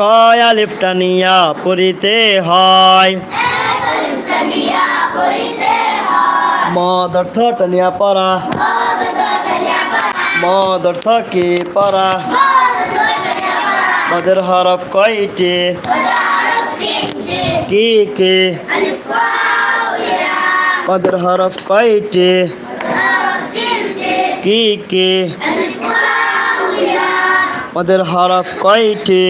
কয় আলিফ টানিয়া পড়িতে হয়। মদ অর্থ টানিয়া পড়া। মদ অর্থ কি পড়া? মদের হরফ কয়টি? কি কি? মদের হরফ কয়টি? কি কি? মদের হরফ কয়টি?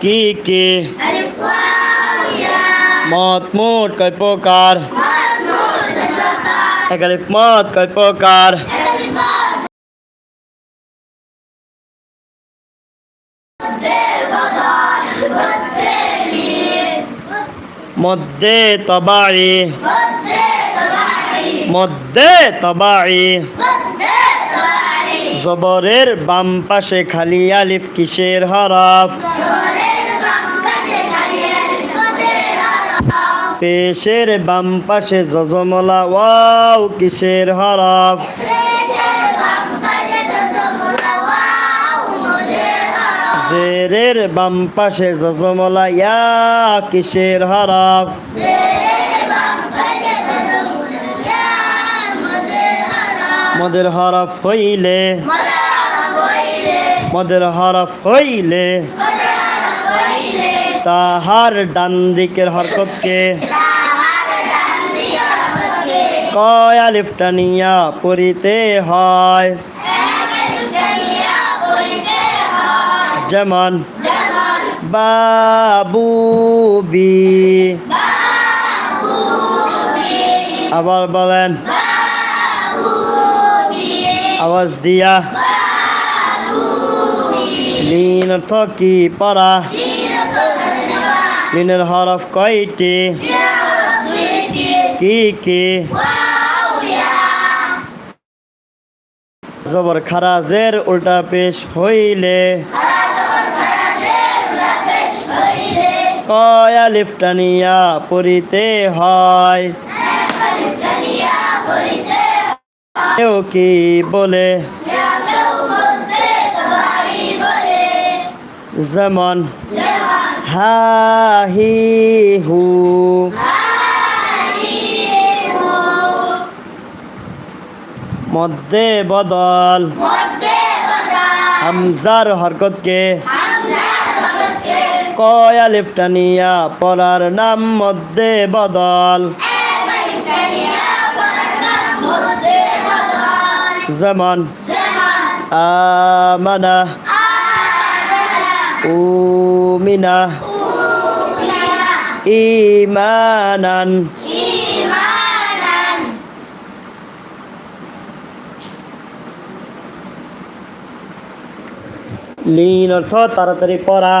কি কি মত মোট কয় প্রকার দশকা মত কয় প্রকার মধ্যে তবাড়ি মধ্যে তবাড়ি জবরের বাম পাশে খালি আলিফ কিসের হরফ পেশের বাম পাশে জজমলা ওয়াও কিসের হরফ? জেরের বাম পাশে জজমলা ইয়া কিসের হরফ? মদের হরফ। হইলে মোদের হরফ হইলে মদের হরফ হইলে মোদের হরফ হইলে তাহার ডান দিকের হরকতকে কয় আলিফ টানিয়া পড়িতে হয়। যেমন বাবুবি আবার বলেন আওয়াজ দিয়া। লিন অর্থ কি পড়া? লিনের হরফ কয়টি? কি কি? জবর খারাজের উল্টা পেশ হইলে। কয় আলিফ টানিয়া পড়িতে হয়। কেউ কি বলে? যেমন হা হি। মধ্যে বদল। হামজার হরকতকে। কয় আলিফ টানিয়া পড়ার নাম মধ্যে বদল। যেমন আমানা। উমিনা। ইমানান লিন অর্থ তাড়াতাড়ি পড়া।